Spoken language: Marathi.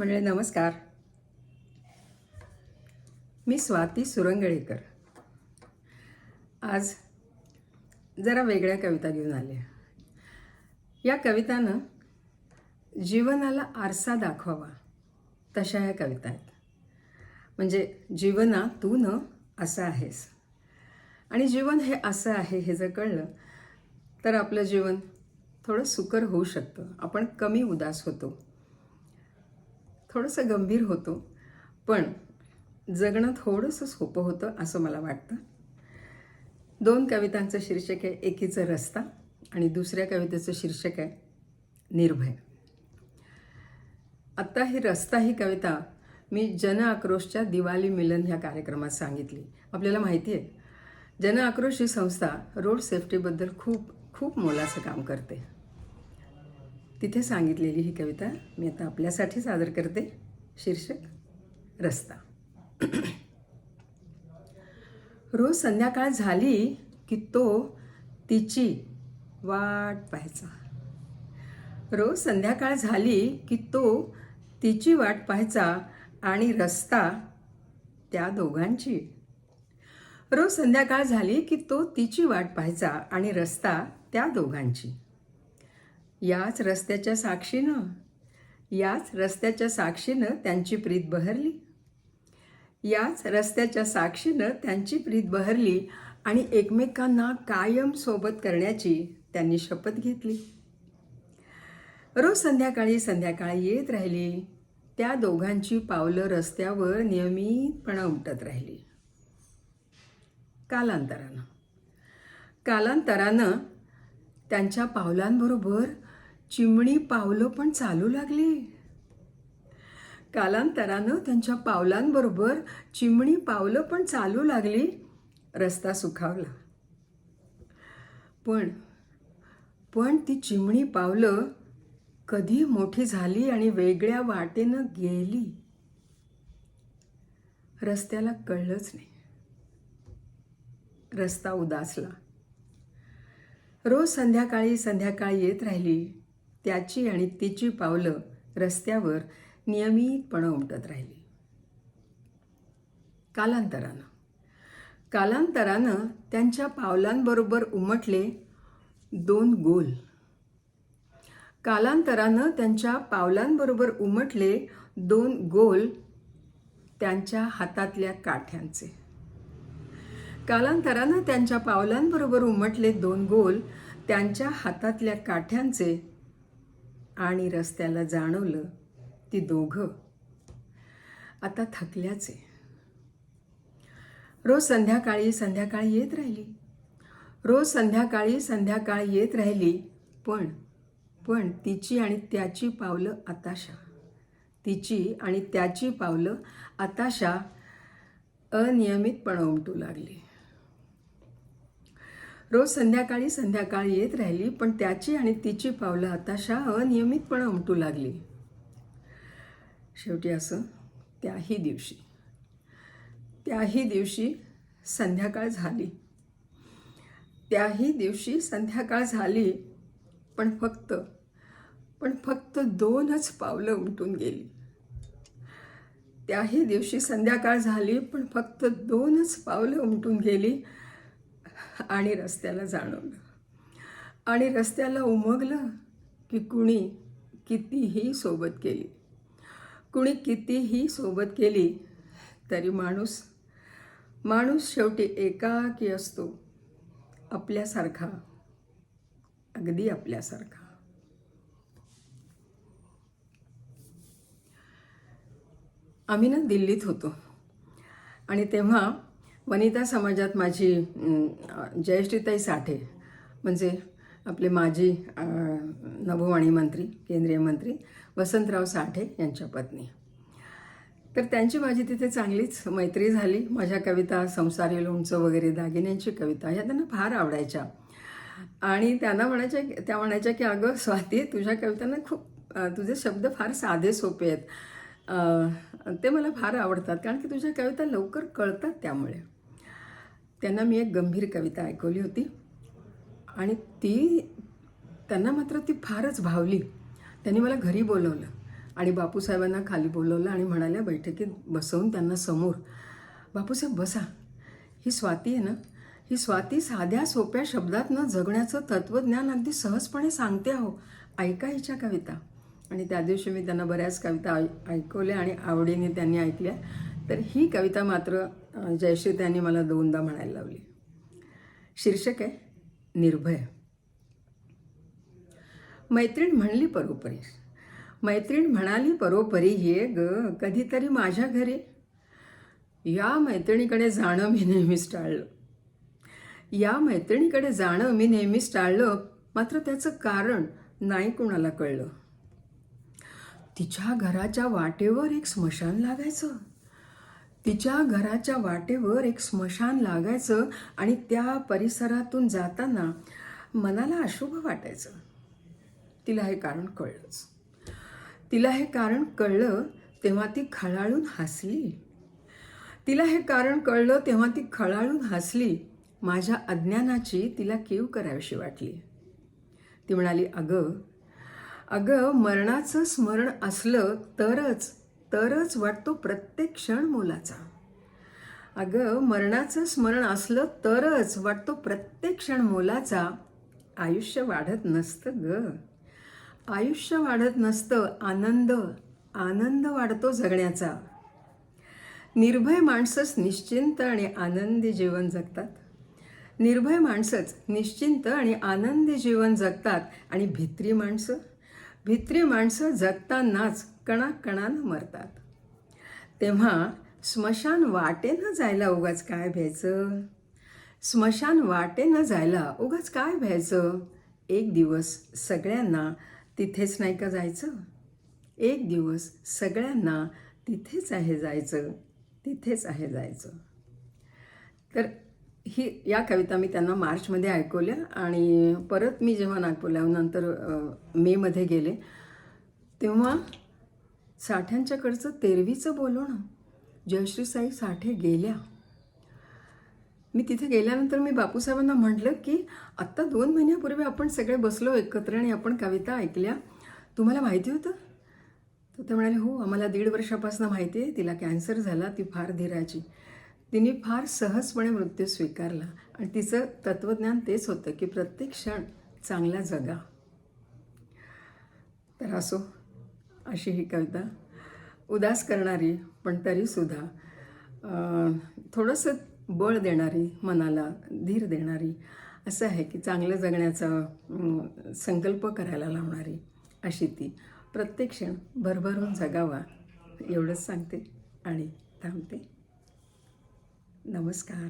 म्हणजे नमस्कार. मी स्वाती सुरंगळेकर. आज जरा वेगळ्या कविता घेऊन आल्या या कवितानं जीवनाला आरसा दाखवावा तशा ह्या कविता आहेत. म्हणजे जीवना तू न असं आहेस. आणि जीवन हे असं आहे हे जर कळलं तर आपलं जीवन थोडं सुकर होऊ शकतं. आपण कमी उदास होतो. थोडंसं गंभीर होतो पण जगणं थोडंसं सोपं होतं असं मला वाटतं. दोन कवितांचं शीर्षक आहे एकीचं रस्ता आणि दुसऱ्या कवितेचं शीर्षक आहे निर्भय. आत्ता ही रस्ता ही कविता मी जन आक्रोशच्या दिवाळी मिलन ह्या कार्यक्रमात सांगितली. आपल्याला माहिती आहे जन आक्रोश ही संस्था रोड सेफ्टीबद्दल खूप खूप मोलाचं काम करते. तिथे सांगितलेली ही कविता मी आता आपल्यासाठी सादर करते. शीर्षक रस्ता. रोज संध्याकाळ झाली की तो तिची वाट पाहायचा. रोज संध्याकाळ झाली की तो तिची वाट पाहायचा आणि रस्ता त्या दोघांची. रोज संध्याकाळ झाली की तो तिची वाट पाहायचा आणि रस्ता त्या दोघांची. याच रस्त्याच्या साक्षीनं याच रस्त्याच्या साक्षीनं त्यांची प्रीत बहरली. याच रस्त्याच्या साक्षीनं त्यांची प्रीत बहरली आणि एकमेकांना कायम सोबत करण्याची त्यांनी शपथ घेतली. रोज संध्याकाळी संध्याकाळी येत राहिली. त्या दोघांची पावलं रस्त्यावर नियमितपणे उमटत राहिली. कालांतरानं. कालांतरानं त्यांच्या पावलांबरोबर चिमणी पावलं पण चालू लागली. कालांतरानं त्यांच्या पावलांबरोबर चिमणी पावलं पण चालू लागली. रस्ता सुखावला. पण पण ती चिमणी पावलं कधी मोठी झाली आणि वेगळ्या वाटेनं गेली? रस्त्याला कळलंच नाही. रस्ता उदासला. रोज संध्याकाळी संध्याकाळी येत राहिली. त्याची आणि तिची पावलं रस्त्यावर नियमितपणे उमटत राहिली. कालांतरानं. कालांतरानं त्यांच्या पावलांबरोबर उमटले दोन गोल. कालांतरानं त्यांच्या पावलांबरोबर उमटले दोन गोल त्यांच्या हातातल्या काठ्यांचे. कालांतरानं त्यांच्या पावलांबरोबर उमटले दोन गोल त्यांच्या हातातल्या काठ्यांचे आणि रस्त्याला जाणवलं ती दोघं आता थकल्याचे. रोज संध्याकाळी संध्याकाळी येत राहिली. रोज संध्याकाळी संध्याकाळी येत राहिली पण पण तिची आणि त्याची पावलं आताशा. तिची आणि त्याची पावलं आताशा अनियमितपणे उमटू लागली. रोज संध्याकाळी संध्याकाळी येत राहिली पण त्याची आणि तिची पावलं हताशा अनियमितपणे उमटू लागली. शेवटी असं त्याही दिवशी. त्याही दिवशी संध्याकाळ झाली. त्याही दिवशी संध्याकाळ झाली पण फक्त पण फक्त दोनच पावलं उमटून गेली. त्याही दिवशी संध्याकाळ झाली पण फक्त दोनच पावलं उमटून गेली आणि रस्त्याला जाणवलं. आणि रस्त्याला उमगलं की कुणी कितीही सोबत केली. कुणी कितीही सोबत केली तरी माणूस माणूस शेवटी एकाकी असतो. आपल्यासारखा अगदी आपल्यासारखा. आम्ही ना दिल्लीत होतो. आणि तेव्हा वनिता समाजात माझी जयश्रीताई साठे म्हणजे आपले माजी नभोवाणी मंत्री केंद्रीय मंत्री वसंतराव साठे यांच्या पत्नी. तर त्यांची माझी तिथे चांगलीच मैत्री झाली. माझ्या कविता संसारी लोणचं वगैरे दागिन्यांची कविता ह्या त्यांना फार आवडायच्या. आणि त्यांना म्हणायच्या त्या म्हणायच्या की अगं स्वाती तुझ्या कवितांना खूप तुझे शब्द फार साधे सोपे आहेत. ते मला फार आवडतात कारण की तुझ्या कविता लवकर कळतात त्यामुळे. त्यांना मी एक गंभीर कविता ऐकवली होती. आणि ती त्यांना मात्र ती फारच भावली. त्यांनी मला घरी बोलवलं आणि बापूसाहेबांना खाली बोलवलं आणि म्हणाल्या बैठकीत बसवून त्यांना समोर. बापूसाहेब बसा. ही स्वाती आहे ना? ही स्वाती साध्या सोप्या शब्दात न जगण्याचं तत्त्वज्ञान अगदी सहजपणे सांगते आहो ऐका हिच्या कविता. आणि त्या दिवशी मी त्यांना बऱ्याच कविता ऐ ऐकवल्या आणि आवडीने त्यांनी ऐकल्या. तर ही कविता मात्र जयश्री त्यांनी मला दोनदा म्हणायला लावली. शीर्षक आहे निर्भय. मैत्रीण म्हणली परोपरी. मैत्रीण म्हणाली परोपरी ये ग कधीतरी माझ्या घरी. या मैत्रिणीकडे जाणं मी नेहमीच टाळलं. या मैत्रिणीकडे जाणं मी नेहमीच टाळलं. मात्र त्याचं कारण नाही कुणाला कळलं. तिच्या घराच्या वाटेवर एक स्मशान लागायचं. तिच्या घराच्या वाटेवर एक स्मशान लागायचं आणि त्या परिसरातून जाताना मनाला अशुभ वाटायचं. तिला हे कारण कळलंच. तिला हे कारण कळलं तेव्हा ती खळाळून हसली. तिला हे कारण कळलं तेव्हा ती खळाळून हसली. माझ्या अज्ञानाची तिला कीव करावीशी वाटली. ती म्हणाली अगं अगं मरणाचं स्मरण असलं तरच तरच वाटतो प्रत्येक क्षण मोलाचा. अगं मरणाचं स्मरण असलं तरच वाटतो प्रत्येक क्षण मोलाचा. आयुष्य वाढत नसतं ग. आयुष्य वाढत नसतं आनंद आनंद वाढतो जगण्याचा. निर्भय माणसंच निश्चिंत आणि आनंदी जीवन जगतात. निर्भय माणसंच निश्चिंत आणि आनंदी जीवन जगतात. आणि भित्री माणसं? भित्री माणसं जगतानाच कणाकणानं मरतात. तेव्हा स्मशान वाटेनं जायला उगाच काय भ्यायचं? स्मशान वाटेनं जायला उगाच काय भ्यायचं? एक दिवस सगळ्यांना तिथेच नाही का जायचं? एक दिवस सगळ्यांना तिथेच आहे जायचं तिथेच आहे जायचं. तर ही या कविता मी त्यांना मार्चमध्ये ऐकवल्या आणि परत मी जेव्हा नागपूरला नंतर मेमध्ये गेले तेव्हा साठ्यांच्याकडचं तेरवीचं बोलवणं जयश्री साई साठे गेल्या. मी तिथे गेल्यानंतर मी बापूसाहेबांना म्हटलं की आत्ता दोन महिन्यापूर्वी आपण सगळे बसलो एकत्र आणि आपण कविता ऐकल्या. तुम्हाला माहिती होतं? तर ते म्हणाले हो आम्हाला दीड वर्षापासून माहिती आहे तिला कॅन्सर झाला ती फार धीराची तिने फार सहजपणे मृत्यू स्वीकारला आणि तिचं तत्त्वज्ञान तेच होतं की प्रत्येक क्षण चांगला जगा. तर असो अशी ही कविता. उदास करणारी पण तरीसुद्धा थोडंसं बळ देणारी मनाला धीर देणारी असं आहे की चांगलं जगण्याचा संकल्प करायला लावणारी अशी ती. प्रत्येक क्षण भरभरून जगावा एवढंच सांगते आणि थांबते. नमस्कार